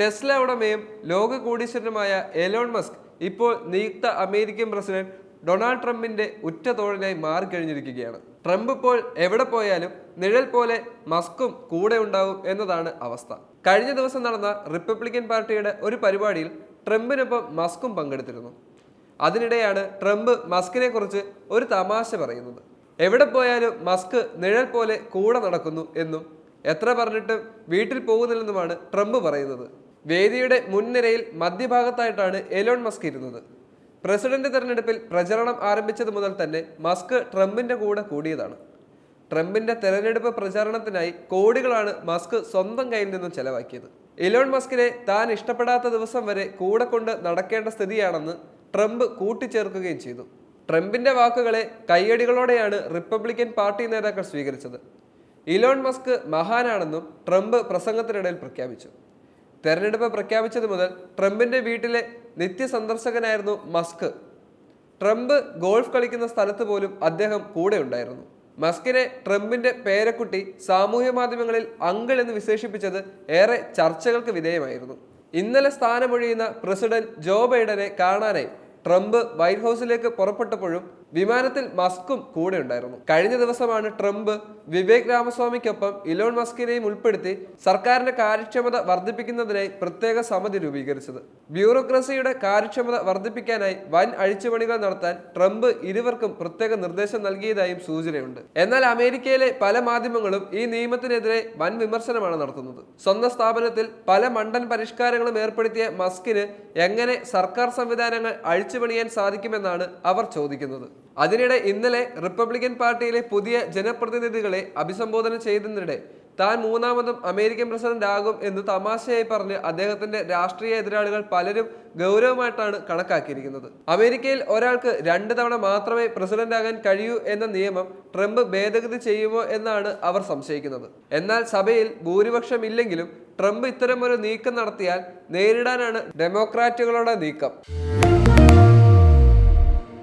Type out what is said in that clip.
Tesla ഉടമയും ലോക കോടീശ്വരനുമായ Elon Musk ഇപ്പോൾ നിയുക്ത അമേരിക്കൻ പ്രസിഡന്റ് ഡൊണാൾഡ് ട്രംപിന്റെ ഉറ്റ തോഴനായി മാറിക്കഴിഞ്ഞിരിക്കുകയാണ്. ട്രംപ് ഇപ്പോൾ എവിടെ പോയാലും നിഴൽ പോലെ മസ്കും കൂടെ ഉണ്ടാവും എന്നതാണ് അവസ്ഥ. കഴിഞ്ഞ ദിവസം നടന്ന റിപ്പബ്ലിക്കൻ പാർട്ടിയുടെ ഒരു പരിപാടിയിൽ ട്രംപിനൊപ്പം മസ്കും പങ്കെടുത്തിരുന്നു. അതിനിടെയാണ് ട്രംപ് മസ്കിനെ കുറിച്ച് ഒരു തമാശ പറയുന്നത്. എവിടെ പോയാലും മസ്ക് നിഴൽ പോലെ കൂടെ നടക്കുന്നു എന്നും എത്ര പറഞ്ഞിട്ടും വീട്ടിൽ പോകുന്നില്ലെന്നുമാണ് ട്രംപ് പറയുന്നത്. വേദിയുടെ മുൻനിരയിൽ മധ്യഭാഗത്തായിട്ടാണ് എലോൺ മസ്ക് ഇരുന്നത്. പ്രസിഡന്റ് തെരഞ്ഞെടുപ്പിൽ പ്രചരണം ആരംഭിച്ചത് മുതൽ തന്നെ മസ്ക് ട്രംപിന്റെ കൂടെ കൂടിയതാണ്. ട്രംപിന്റെ തെരഞ്ഞെടുപ്പ് പ്രചാരണത്തിനായി കോടികളാണ് മസ്ക് സ്വന്തം കയ്യിൽ നിന്നും ചെലവാക്കിയത്. എലോൺ മസ്കിനെ താൻ ഇഷ്ടപ്പെടാത്ത ദിവസം വരെ കൂടെ കൊണ്ട് നടക്കേണ്ട സ്ഥിതിയാണെന്ന് ട്രംപ് കൂട്ടിച്ചേർക്കുകയും ചെയ്തു. ട്രംപിന്റെ വാക്കുകളെ കയ്യടികളോടെയാണ് റിപ്പബ്ലിക്കൻ പാർട്ടി നേതാക്കൾ സ്വീകരിച്ചത്. ഇലോൺ മസ്ക് മഹാനാണെന്നും ട്രംപ് പ്രസംഗത്തിനിടയിൽ പ്രഖ്യാപിച്ചു. തെരഞ്ഞെടുപ്പ് പ്രഖ്യാപിച്ചത് മുതൽ ട്രംപിന്റെ വീട്ടിലെ നിത്യസന്ദർശകനായിരുന്നു മസ്ക്. ട്രംപ് ഗോൾഫ് കളിക്കുന്ന സ്ഥലത്ത് പോലും അദ്ദേഹം കൂടെ ഉണ്ടായിരുന്നു. മസ്കിനെ ട്രംപിന്റെ പേരക്കുട്ടി സാമൂഹ്യ മാധ്യമങ്ങളിൽ അങ്കിൾ എന്ന് വിശേഷിപ്പിച്ചത് ഏറെ ചർച്ചകൾക്ക് വിധേയമായിരുന്നു. ഇന്നലെ സ്ഥാനമൊഴിയുന്ന പ്രസിഡന്റ് ജോ ബൈഡനെ കാണാനായി ട്രംപ് വൈറ്റ് ഹൗസിലേക്ക് പുറപ്പെട്ടപ്പോഴും വിമാനത്തിൽ മസ്കും കൂടെ ഉണ്ടായിരുന്നു. കഴിഞ്ഞ ദിവസമാണ് ട്രംപ് വിവേക് രാമസ്വാമിക്കൊപ്പം ഇലോൺ മസ്കിനെയും ഉൾപ്പെടുത്തി സർക്കാരിന്റെ കാര്യക്ഷമത വർദ്ധിപ്പിക്കുന്നതിനായി പ്രത്യേക സമിതി രൂപീകരിച്ചത്. ബ്യൂറോക്രസിയുടെ കാര്യക്ഷമത വർദ്ധിപ്പിക്കാനായി വൻ അഴിച്ചുപണികൾ നടത്താൻ ട്രംപ് ഇരുവർക്കും പ്രത്യേക നിർദ്ദേശം നൽകിയതായും സൂചനയുണ്ട്. എന്നാൽ അമേരിക്കയിലെ പല മാധ്യമങ്ങളും ഈ നിയമത്തിനെതിരെ വൻ വിമർശനമാണ് നടത്തുന്നത്. സ്വന്തം സ്ഥാപനത്തിൽ പല മണ്ടൻ പരിഷ്കാരങ്ങളും ഏർപ്പെടുത്തിയ മസ്കിന് എങ്ങനെ സർക്കാർ സംവിധാനങ്ങൾ അഴിച്ചുപണിയാൻ സാധിക്കുമെന്നാണ് അവർ ചോദിക്കുന്നത്. അതിനിടെ ഇന്നലെ റിപ്പബ്ലിക്കൻ പാർട്ടിയിലെ പുതിയ ജനപ്രതിനിധികളെ അഭിസംബോധന ചെയ്തതിനിടെ താൻ മൂന്നാമതും അമേരിക്കൻ പ്രസിഡന്റ് ആകും എന്ന് തമാശയായി പറഞ്ഞ് അദ്ദേഹത്തിന്റെ രാഷ്ട്രീയ എതിരാളികൾ പലരും ഗൗരവമായിട്ടാണ് കണക്കാക്കിയിരിക്കുന്നത്. അമേരിക്കയിൽ ഒരാൾക്ക് രണ്ട് തവണ മാത്രമേ പ്രസിഡന്റ് ആകാൻ കഴിയൂ എന്ന നിയമം ട്രംപ് ഭേദഗതി ചെയ്യുമോ എന്നാണ് അവർ സംശയിക്കുന്നത്. എന്നാൽ സഭയിൽ ഭൂരിപക്ഷം ഇല്ലെങ്കിലും ട്രംപ് ഇത്തരമൊരു നീക്കം നടത്തിയാൽ നേരിടാനാണ് ഡെമോക്രാറ്റുകളുടെ നീക്കം.